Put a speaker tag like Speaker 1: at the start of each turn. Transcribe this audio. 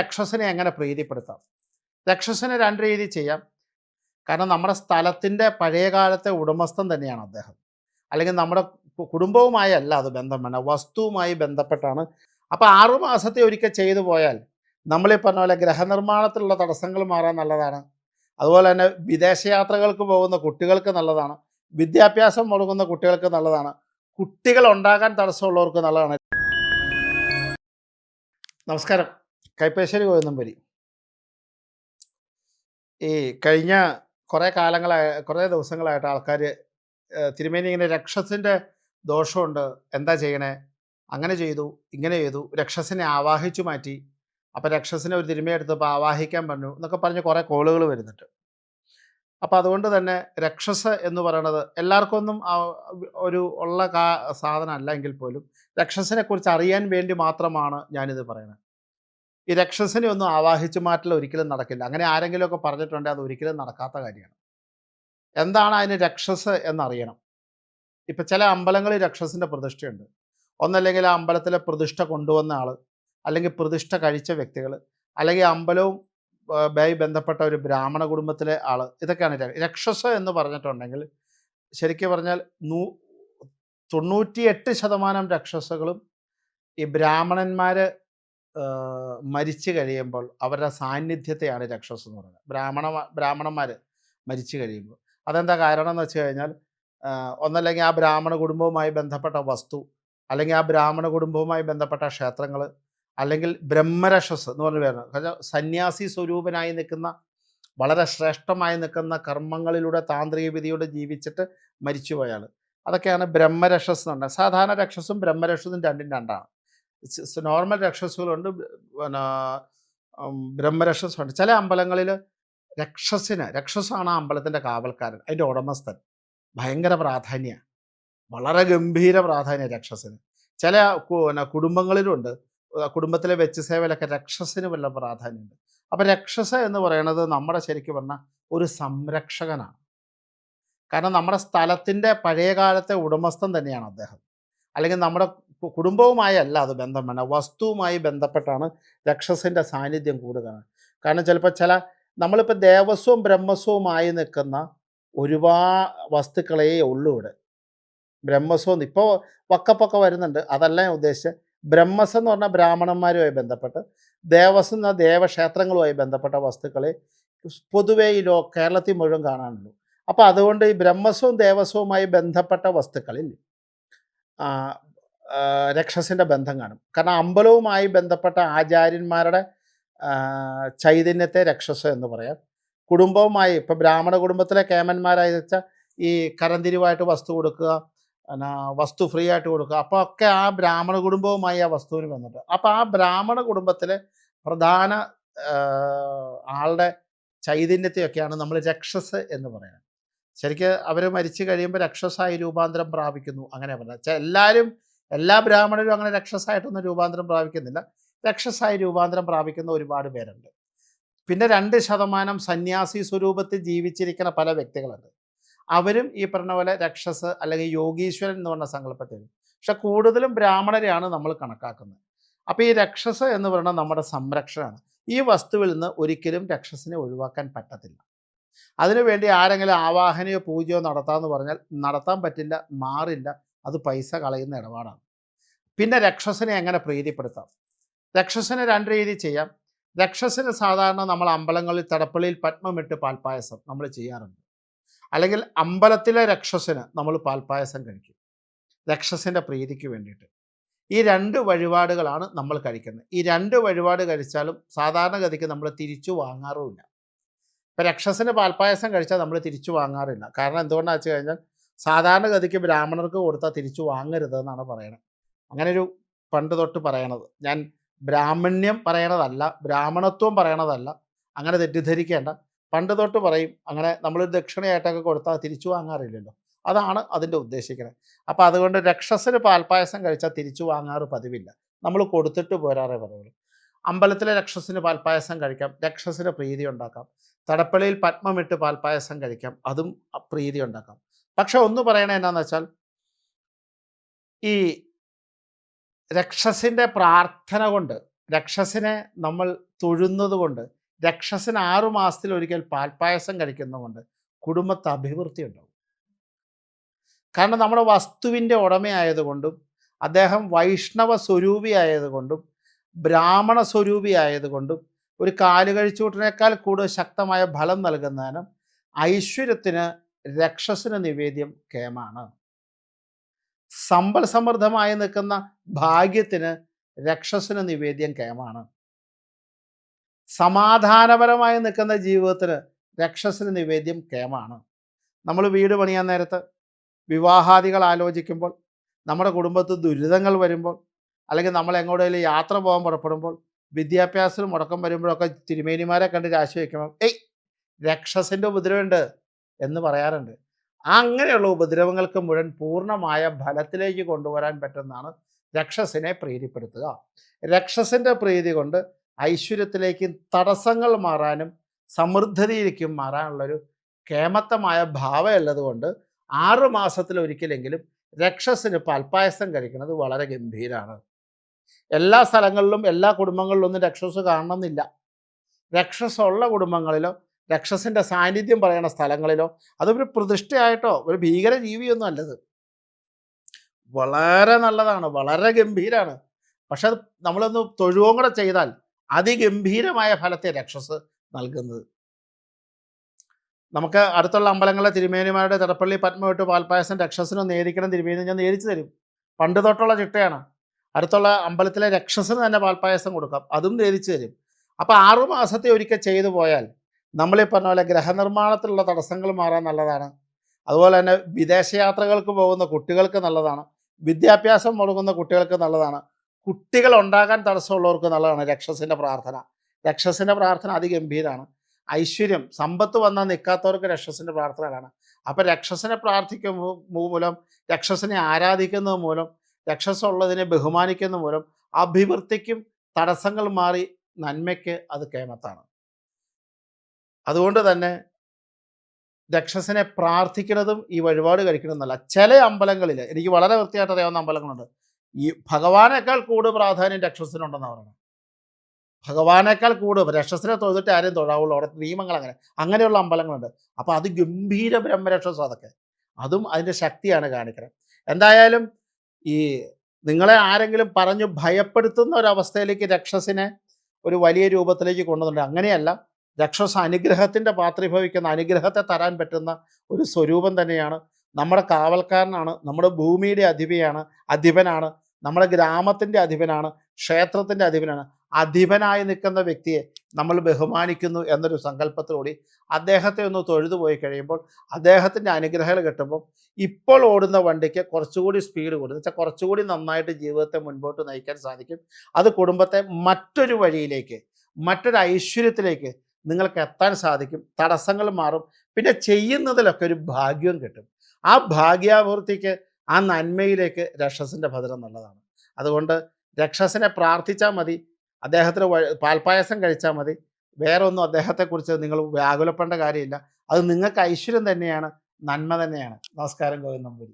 Speaker 1: രക്ഷസിനെ എങ്ങനെ പ്രീതിപ്പെടുത്താം? രക്ഷസിനെ രണ്ട് രീതി ചെയ്യാം. കാരണം നമ്മുടെ സ്ഥലത്തിന്റെ പഴയകാലത്തെ ഉടമസ്ഥൻ തന്നെയാണ് അദ്ദേഹം. അല്ലെങ്കിൽ നമ്മുടെ കുടുംബവുമായി അല്ല അത് ബന്ധം വേണം വസ്തുവുമായി ബന്ധപ്പെട്ടാണ്. അപ്പോൾ ആറു മാസത്തെ ഒരിക്കൽ ചെയ്തു പോയാൽ നമ്മളീ പറഞ്ഞ പോലെ ഗ്രഹനിർമ്മാണത്തിലുള്ള തടസ്സങ്ങൾ മാറാൻ നല്ലതാണ്. അതുപോലെ തന്നെ വിദേശയാത്രകൾക്ക് പോകുന്ന കുട്ടികൾക്ക് നല്ലതാണ്. വിദ്യാഭ്യാസം മുടങ്ങുന്ന കുട്ടികൾക്ക് നല്ലതാണ്. കുട്ടികൾ ഉണ്ടാകാൻ തടസ്സമുള്ളവർക്ക് നല്ലതാണ്. നമസ്കാരം. കൈപ്പേശ്ശേരി കോയന്നമ്പരി ഈ കഴിഞ്ഞ കുറേ കാലങ്ങളായ കുറേ ദിവസങ്ങളായിട്ട് ആൾക്കാർ തിരുമേനി ഇങ്ങനെ രക്ഷസിന്റെ ദോഷമുണ്ട് എന്താ ചെയ്യണേ? അങ്ങനെ ചെയ്തു ഇങ്ങനെ ചെയ്തു രക്ഷസിനെ ആവാഹിച്ചു മാറ്റി. അപ്പം രക്ഷസിനെ ഒരു തിരുമയെടുത്തപ്പോൾ ആവാഹിക്കാൻ പറഞ്ഞു എന്നൊക്കെ പറഞ്ഞ് കുറേ കോളുകൾ വരുന്നുണ്ട്. അപ്പം അതുകൊണ്ട് തന്നെ രക്ഷസ് എന്ന് പറയണത് എല്ലാവർക്കും ഒന്നും ഒരു ഉള്ള കാ സാധനം അല്ല എങ്കിൽ പോലും രക്ഷസിനെ കുറിച്ച് അറിയാൻ വേണ്ടി മാത്രമാണ് ഞാനിത് പറയുന്നത് ഈ രക്ഷസിനെ ഒന്നും ആവാഹിച്ചു മാറ്റൽ ഒരിക്കലും നടക്കില്ല. അങ്ങനെ ആരെങ്കിലുമൊക്കെ പറഞ്ഞിട്ടുണ്ടെങ്കിൽ അത് ഒരിക്കലും നടക്കാത്ത കാര്യമാണ്. എന്താണ് അതിന് രക്ഷസ് എന്നറിയണം? ഇപ്പം ചില അമ്പലങ്ങളിൽ രക്ഷസിന്റെ പ്രതിഷ്ഠയുണ്ട്. ഒന്നല്ലെങ്കിൽ ആ അമ്പലത്തിലെ പ്രതിഷ്ഠ കൊണ്ടുവന്ന ആൾ അല്ലെങ്കിൽ പ്രതിഷ്ഠ കഴിച്ച വ്യക്തികൾ അല്ലെങ്കിൽ അമ്പലവും ബൈ ബന്ധപ്പെട്ട ഒരു ബ്രാഹ്മണ കുടുംബത്തിലെ ആൾ ഇതൊക്കെയാണ് രക്ഷസ് എന്ന് പറഞ്ഞിട്ടുണ്ടെങ്കിൽ ശരിക്കും പറഞ്ഞാൽ നൂ തൊണ്ണൂറ്റിയെട്ട് ശതമാനം രക്ഷസുകളും ഈ ബ്രാഹ്മണന്മാർ മരിച്ചു കഴിയുമ്പോൾ അവരുടെ സാന്നിധ്യത്തെയാണ് രക്ഷസ് എന്ന് പറയുന്നത്. ബ്രാഹ്മണ ബ്രാഹ്മണന്മാർ മരിച്ചു കഴിയുമ്പോൾ. അതെന്താ കാരണം എന്ന് വെച്ച് കഴിഞ്ഞാൽ ഒന്നല്ലെങ്കിൽ ആ ബ്രാഹ്മണ കുടുംബവുമായി ബന്ധപ്പെട്ട വസ്തു അല്ലെങ്കിൽ ആ ബ്രാഹ്മണ കുടുംബവുമായി ബന്ധപ്പെട്ട ക്ഷേത്രങ്ങൾ അല്ലെങ്കിൽ ബ്രഹ്മരക്ഷസ് എന്ന് പറഞ്ഞ പേരാണ് കാരണം സന്യാസി സ്വരൂപനായി നിൽക്കുന്ന വളരെ ശ്രേഷ്ഠമായി നിൽക്കുന്ന കർമ്മങ്ങളിലൂടെ താന്ത്രിക വിധിയോടെ ജീവിച്ചിട്ട് മരിച്ചുപോയാൾ അതൊക്കെയാണ് ബ്രഹ്മരക്ഷസ് എന്ന് സാധാരണ രക്ഷസും ബ്രഹ്മരക്ഷസും രണ്ടും രണ്ടാണ്. നോർമൽ രക്ഷസുകളുണ്ട് പിന്നെ ബ്രഹ്മരക്ഷസുണ്ട് ചില അമ്പലങ്ങളിൽ രക്ഷസിന് രക്ഷസാണ് ആ അമ്പലത്തിന്റെ കാവൽക്കാരൻ അതിന്റെ ഉടമസ്ഥൻ. ഭയങ്കര പ്രാധാന്യ. വളരെ ഗംഭീര പ്രാധാന്യ രക്ഷസിന് ചില പിന്നെ കുടുംബങ്ങളിലുണ്ട്. കുടുംബത്തിലെ വെച്ച് സേവയിലൊക്കെ രക്ഷസിന് വല്ല പ്രാധാന്യമുണ്ട്. അപ്പം രക്ഷസ എന്ന് പറയുന്നത് നമ്മുടെ ശരിക്കും പറഞ്ഞാൽ ഒരു സംരക്ഷകനാണ്. കാരണം നമ്മുടെ സ്ഥലത്തിന്റെ പഴയകാലത്തെ ഉടമസ്ഥൻ തന്നെയാണ് അദ്ദേഹം. അല്ലെങ്കിൽ നമ്മുടെ കുടുംബവുമായി അല്ല അത് ബന്ധം വസ്തുവുമായി ബന്ധപ്പെട്ടാണ് രക്ഷസിന്റെ സാന്നിധ്യം കൂടുക കാരണം ചിലപ്പോൾ ചില നമ്മളിപ്പോൾ ദേവസ്വവും ബ്രഹ്മസ്വവുമായി നിൽക്കുന്ന ഒരുപാട് വസ്തുക്കളേ ഉള്ളൂ ഇവിടെ. ബ്രഹ്മസ്വം ഇപ്പോൾ വക്കപ്പൊക്കെ വരുന്നുണ്ട്. അതല്ല ഞാൻ ഉദ്ദേശിച്ചത് ബ്രഹ്മസ് എന്ന് പറഞ്ഞാൽ ബ്രാഹ്മണന്മാരുമായി ബന്ധപ്പെട്ട് ദേവസ്വം എന്ന ദേവക്ഷേത്രങ്ങളുമായി ബന്ധപ്പെട്ട വസ്തുക്കളെ പൊതുവേ ഈ ലോ കേരളത്തിൽ മുഴുവൻ കാണാനുള്ളൂ. അപ്പോൾ അതുകൊണ്ട് ഈ ബ്രഹ്മസ്വവും ദേവസ്വവുമായി ബന്ധപ്പെട്ട വസ്തുക്കളിൽ രക്ഷസിന്റെ ബന്ധം കാണും. കാരണം അമ്പലവുമായി ബന്ധപ്പെട്ട ആചാര്യന്മാരുടെ ചൈതന്യത്തെ രക്ഷസ് എന്ന് പറയാം. കുടുംബവുമായി ഇപ്പം ബ്രാഹ്മണ കുടുംബത്തിലെ കേമന്മാരായി വെച്ചാൽ ഈ കരന്തിരിവായിട്ട് വസ്തു കൊടുക്കുക പിന്നെ വസ്തു ഫ്രീ ആയിട്ട് കൊടുക്കുക അപ്പോൾ ഒക്കെ ആ ബ്രാഹ്മണ കുടുംബവുമായി ആ വസ്തുവിന് വന്നിട്ട് അപ്പോൾ ആ ബ്രാഹ്മണ കുടുംബത്തിലെ പ്രധാന ആളുടെ ചൈതന്യത്തെയൊക്കെയാണ് നമ്മൾ രക്ഷസ് എന്ന് പറയുന്നത്. ശരിക്ക് അവർ മരിച്ചു കഴിയുമ്പോൾ രക്ഷസായി രൂപാന്തരം പ്രാപിക്കുന്നു അങ്ങനെ പറഞ്ഞാൽ. എല്ലാവരും എല്ലാ ബ്രാഹ്മണരും അങ്ങനെ രക്ഷസായിട്ടൊന്നും രൂപാന്തരം പ്രാപിക്കുന്നില്ല. രക്ഷസായി രൂപാന്തരം പ്രാപിക്കുന്ന ഒരുപാട് പേരുണ്ട്. പിന്നെ രണ്ട് ശതമാനം സന്യാസി സ്വരൂപത്തിൽ ജീവിച്ചിരിക്കുന്ന പല വ്യക്തികളുണ്ട്. അവരും ഈ പറഞ്ഞ പോലെ രക്ഷസ് അല്ലെങ്കിൽ യോഗീശ്വരൻ എന്ന് പറഞ്ഞ സങ്കല്പത്തിൽ. പക്ഷെ കൂടുതലും ബ്രാഹ്മണരെയാണ് നമ്മൾ കണക്കാക്കുന്നത്. അപ്പോൾ ഈ രക്ഷസ് എന്ന് പറയുന്നത് നമ്മുടെ സംരക്ഷണമാണ് ഈ വസ്തുവിൽ നിന്ന് ഒരിക്കലും രക്ഷസിനെ ഒഴിവാക്കാൻ പറ്റത്തില്ല. അതിനുവേണ്ടി ആരെങ്കിലും ആവാഹനയോ പൂജയോ നടത്താമെന്ന് പറഞ്ഞാൽ നടത്താൻ പറ്റില്ല മാറില്ല. അത് പൈസ കളയുന്ന ഇടപാടാണ്. പിന്നെ രക്ഷസനെ എങ്ങനെ പ്രീതിപ്പെടുത്താം? രക്ഷസനെ രണ്ട് രീതി ചെയ്യാം. രക്ഷസന് സാധാരണ നമ്മൾ അമ്പലങ്ങളിൽ തടപ്പള്ളിയിൽ പത്മമിട്ട് പാൽപ്പായസം നമ്മൾ ചെയ്യാറുണ്ട്. അല്ലെങ്കിൽ അമ്പലത്തിലെ രക്ഷസന് നമ്മൾ പാൽപ്പായസം കഴിക്കും. രക്ഷസിന്റെ പ്രീതിക്ക് വേണ്ടിയിട്ട്. ഈ രണ്ട് വഴിപാടുകളാണ് നമ്മൾ കഴിക്കുന്നത്. ഈ രണ്ട് വഴിപാട് കഴിച്ചാലും സാധാരണഗതിക്ക് നമ്മൾ തിരിച്ചു വാങ്ങാറുമില്ല. ഇപ്പം രക്ഷസിന് പാൽപ്പായസം കഴിച്ചാൽ നമ്മൾ തിരിച്ചു വാങ്ങാറില്ല. കാരണം എന്തുകൊണ്ടാണെന്ന് വെച്ച് കഴിഞ്ഞാൽ സാധാരണഗതിക്ക് ബ്രാഹ്മണർക്ക് കൊടുത്താൽ തിരിച്ചു വാങ്ങരുത് എന്നാണ് പറയണത്. അങ്ങനെ ഒരു പണ്ട് തൊട്ട് പറയണത്. ഞാൻ ബ്രാഹ്മണ്യം പറയണതല്ല ബ്രാഹ്മണത്വം പറയണതല്ല അങ്ങനെ തെറ്റിദ്ധരിക്കേണ്ട. പണ്ട് തൊട്ട് പറയും അങ്ങനെ നമ്മളൊരു ദക്ഷിണയായിട്ടൊക്കെ കൊടുത്താൽ തിരിച്ചു വാങ്ങാറില്ലല്ലോ. അതാണ് അതിന്റെ ഉദ്ദേശിക്കുന്നത് അപ്പോൾ അതുകൊണ്ട് രക്ഷസിന് പാൽപ്പായസം കഴിച്ചാൽ തിരിച്ചു വാങ്ങാറ് പതിവില്ല. നമ്മൾ കൊടുത്തിട്ട് പോരാറേ പറയുള്ളൂ. അമ്പലത്തിലെ രക്ഷസിന് പാൽപ്പായസം കഴിക്കാം രക്ഷസിന് പ്രീതി ഉണ്ടാക്കാം. തടപ്പള്ളിയിൽ പത്മമിട്ട് പാൽപ്പായസം കഴിക്കാം അതും പ്രീതി ഉണ്ടാക്കാം. പക്ഷെ ഒന്ന് പറയണേ എന്നാന്ന് വെച്ചാൽ ഈ രക്ഷസിന്റെ പ്രാർത്ഥന കൊണ്ട് രക്ഷസിനെ നമ്മൾ തൊഴുന്നത് കൊണ്ട് രക്ഷസിന് ആറു മാസത്തിൽ ഒരിക്കൽ പാൽപ്പായസം കഴിക്കുന്നതുകൊണ്ട് കുടുംബത്തെ അഭിവൃദ്ധി ഉണ്ടാവും. കാരണം നമ്മുടെ വസ്തുവിന്റെ ഉടമയായതുകൊണ്ടും അദ്ദേഹം വൈഷ്ണവ സ്വരൂപി ആയതുകൊണ്ടും ബ്രാഹ്മണ സ്വരൂപി ആയതുകൊണ്ടും ഒരു കാലുകഴിച്ചൂട്ടിനേക്കാൾ കൂടുതൽ ശക്തമായ ഫലം നൽകുന്നതിനും ഐശ്വര്യത്തിന് രക്ഷസിന് നിവേദ്യം കേമാണ്. സമ്പൽ സമൃദ്ധമായി നിൽക്കുന്ന ഭാഗ്യത്തിന് രക്ഷസിന് നിവേദ്യം കേമാണ്. സമാധാനപരമായി നിൽക്കുന്ന ജീവിതത്തിന് രക്ഷസിന് നിവേദ്യം കേമാണ്. നമ്മൾ വീട് പണിയാൻ നേരത്ത് വിവാഹാദികൾ ആലോചിക്കുമ്പോൾ നമ്മുടെ കുടുംബത്തിൽ ദുരിതങ്ങൾ വരുമ്പോൾ അല്ലെങ്കിൽ നമ്മൾ എങ്ങോട്ടെങ്കിലും യാത്ര പോകാൻ പുറപ്പെടുമ്പോൾ വിദ്യാഭ്യാസത്തിന് മുടക്കം വരുമ്പോഴൊക്കെ തിരുമേനിമാരെ കണ്ട് രാശി വയ്ക്കുമ്പോൾ ഏയ് രക്ഷസിന്റെ ഉപദ്രവമുണ്ട്. എന്ന് പറയാറുണ്ട്. അങ്ങനെയുള്ള ഉപദ്രവങ്ങൾക്ക് മുഴുവൻ പൂർണമായ ഫലത്തിലേക്ക് കൊണ്ടുവരാൻ പറ്റുന്നതാണ് രക്ഷസിനെ പ്രീതിപ്പെടുത്തുക. രക്ഷസിന്റെ പ്രീതി കൊണ്ട് ഐശ്വര്യത്തിലേക്കും തടസ്സങ്ങൾ മാറാനും സമൃദ്ധതയിലേക്കും മാറാനുള്ളൊരു കേമത്തമായ ഭാവമുള്ളതുകൊണ്ട് ആറ് മാസത്തിൽ ഒരിക്കലെങ്കിലും രക്ഷസിന് പാൽപ്പായസം കഴിക്കുന്നത് വളരെ ഗംഭീരമാണ് എല്ലാ സ്ഥലങ്ങളിലും എല്ലാ കുടുംബങ്ങളിലൊന്നും രക്ഷസ് കാണണമെന്നില്ല. രക്ഷസുള്ള കുടുംബങ്ങളിലോ രക്ഷസിന്റെ സാന്നിധ്യം പറയുന്ന സ്ഥലങ്ങളിലോ അതൊരു പ്രതിഷ്ഠയായിട്ടോ ഒരു ഭീകര ജീവിയൊന്നും അല്ലത്. വളരെ നല്ലതാണ് വളരെ ഗംഭീരമാണ് പക്ഷെ നമ്മളൊന്ന് തൊഴുവും കൂടെ ചെയ്താൽ അതിഗംഭീരമായ ഫലത്തെ രക്ഷസ് നൽകുന്നത്. നമുക്ക് അടുത്തുള്ള അമ്പലങ്ങളിലെ തിരുമേനിമാരുടെ തിടപ്പള്ളി പത്മവിട്ട് പാൽപ്പായസം രക്ഷസിന് നേരിക്കണം തിരുമേനി ഞാൻ നേരിച്ചു തരും. പണ്ട് തൊട്ടുള്ള ചിട്ടയാണ്. അടുത്തുള്ള അമ്പലത്തിലെ രക്ഷസിന് തന്നെ പാൽപ്പായസം കൊടുക്കാം അതും നേരിച്ചു തരും. അപ്പോൾ ആറു മാസത്തെ ഒരിക്കൽ ചെയ്തു പോയാൽ നമ്മളീ പറഞ്ഞ പോലെ ഗ്രഹനിർമ്മാണത്തിലുള്ള തടസ്സങ്ങൾ മാറാൻ നല്ലതാണ്. അതുപോലെ തന്നെ വിദേശയാത്രകൾക്ക് പോകുന്ന കുട്ടികൾക്ക് നല്ലതാണ്. വിദ്യാഭ്യാസം മുടങ്ങുന്ന കുട്ടികൾക്ക് നല്ലതാണ്. കുട്ടികൾ ഉണ്ടാകാൻ തടസ്സമുള്ളവർക്ക് നല്ലതാണ് രക്ഷസിന്റെ പ്രാർത്ഥന. രക്ഷസിന്റെ പ്രാർത്ഥന അതിഗംഭീരമാണ് ഐശ്വര്യം സമ്പത്ത് വന്നാൽ നിൽക്കാത്തവർക്ക് രക്ഷസിന്റെ പ്രാർത്ഥനകളാണ്. അപ്പം രക്ഷസിനെ പ്രാർത്ഥിക്കുന്ന മൂലം രക്ഷസിനെ ആരാധിക്കുന്നത് മൂലം രക്ഷസുള്ളതിനെ ബഹുമാനിക്കുന്ന മൂലം അഭിവൃദ്ധിക്കും തടസ്സങ്ങൾ മാറി നന്മയ്ക്ക് അത് കേമത്താണ്. അതുകൊണ്ട് തന്നെ രക്ഷസിനെ പ്രാർത്ഥിക്കുന്നതും ഈ വഴിപാട് കഴിക്കണമെന്നല്ല ചില അമ്പലങ്ങളിൽ എനിക്ക് വളരെ വൃത്തിയായിട്ട് അറിയാവുന്ന അമ്പലങ്ങളുണ്ട്. ഈ ഭഗവാനേക്കാൾ കൂടുതൽ പ്രാധാന്യം രക്ഷസിനുണ്ടെന്ന് പറയുന്നത്. ഭഗവാനേക്കാൾ കൂടുതൽ രക്ഷസിനെ തൊഴുതിട്ട് ആരെയും തൊഴാവുള്ളൂ. അവിടെ നിയമങ്ങൾ അങ്ങനെ അങ്ങനെയുള്ള അമ്പലങ്ങളുണ്ട്. അപ്പോൾ അത് ഗംഭീര ബ്രഹ്മരക്ഷസം അതൊക്കെ. അതും അതിന്റെ ശക്തിയാണ് കാണിക്കുന്നത് എന്തായാലും ഈ നിങ്ങളെ ആരെങ്കിലും പറഞ്ഞു ഭയപ്പെടുത്തുന്ന ഒരവസ്ഥയിലേക്ക് രക്ഷസിനെ ഒരു വലിയ രൂപത്തിലേക്ക് കൊണ്ടുവന്നിട്ടുണ്ട്. അങ്ങനെയല്ല രക്ഷസ് അനുഗ്രഹത്തിന്റെ പാത്രീഭവിക്കുന്ന അനുഗ്രഹത്തെ തരാൻ പറ്റുന്ന ഒരു സ്വരൂപം തന്നെയാണ്. നമ്മുടെ കാവൽക്കാരനാണ് നമ്മുടെ ഭൂമിയുടെ അധിപയാണ് അധിപനാണ് നമ്മുടെ ഗ്രാമത്തിന്റെ അധിപനാണ് ക്ഷേത്രത്തിന്റെ അധിപനാണ്. അധിപനായി നിൽക്കുന്ന വ്യക്തിയെ നമ്മൾ ബഹുമാനിക്കുന്നു എന്നൊരു സങ്കല്പത്തിലൂടെ അദ്ദേഹത്തെ ഒന്ന് തൊഴുതു പോയി കഴിയുമ്പോൾ അദ്ദേഹത്തിന്റെ അനുഗ്രഹങ്ങൾ കിട്ടുമ്പോൾ ഇപ്പോൾ ഓടുന്ന വണ്ടിക്ക് കുറച്ചുകൂടി സ്പീഡ് കൂടും. വെച്ചാൽ കുറച്ചുകൂടി നന്നായിട്ട് ജീവിതത്തെ മുൻപോട്ട് നയിക്കാൻ സാധിക്കും. അത് കുടുംബത്തെ മറ്റൊരു വഴിയിലേക്ക് മറ്റൊരു ഐശ്വര്യത്തിലേക്ക് നിങ്ങൾക്ക് എത്താൻ സാധിക്കും. തടസ്സങ്ങൾ മാറും. പിന്നെ ചെയ്യുന്നതിലൊക്കെ ഒരു ഭാഗ്യം കിട്ടും. ആ ഭാഗ്യാഭൂർത്തിക്ക് ആ നന്മയിലേക്ക് രക്ഷസിന്റെ ഭദ്രം നല്ലതാണ്. അതുകൊണ്ട് രക്ഷസിനെ പ്രാർത്ഥിച്ചാൽ മതി. അദ്ദേഹത്തിന് പാൽപ്പായസം കഴിച്ചാൽ മതി. വേറെ ഒന്നും അദ്ദേഹത്തെക്കുറിച്ച് നിങ്ങൾ വ്യാകുലപ്പെടേണ്ട കാര്യമില്ല. അത് നിങ്ങൾക്ക് ഐശ്വര്യം തന്നെയാണ് നന്മ തന്നെയാണ്. നമസ്കാരം ഗോവിന്ദമ്പൂരി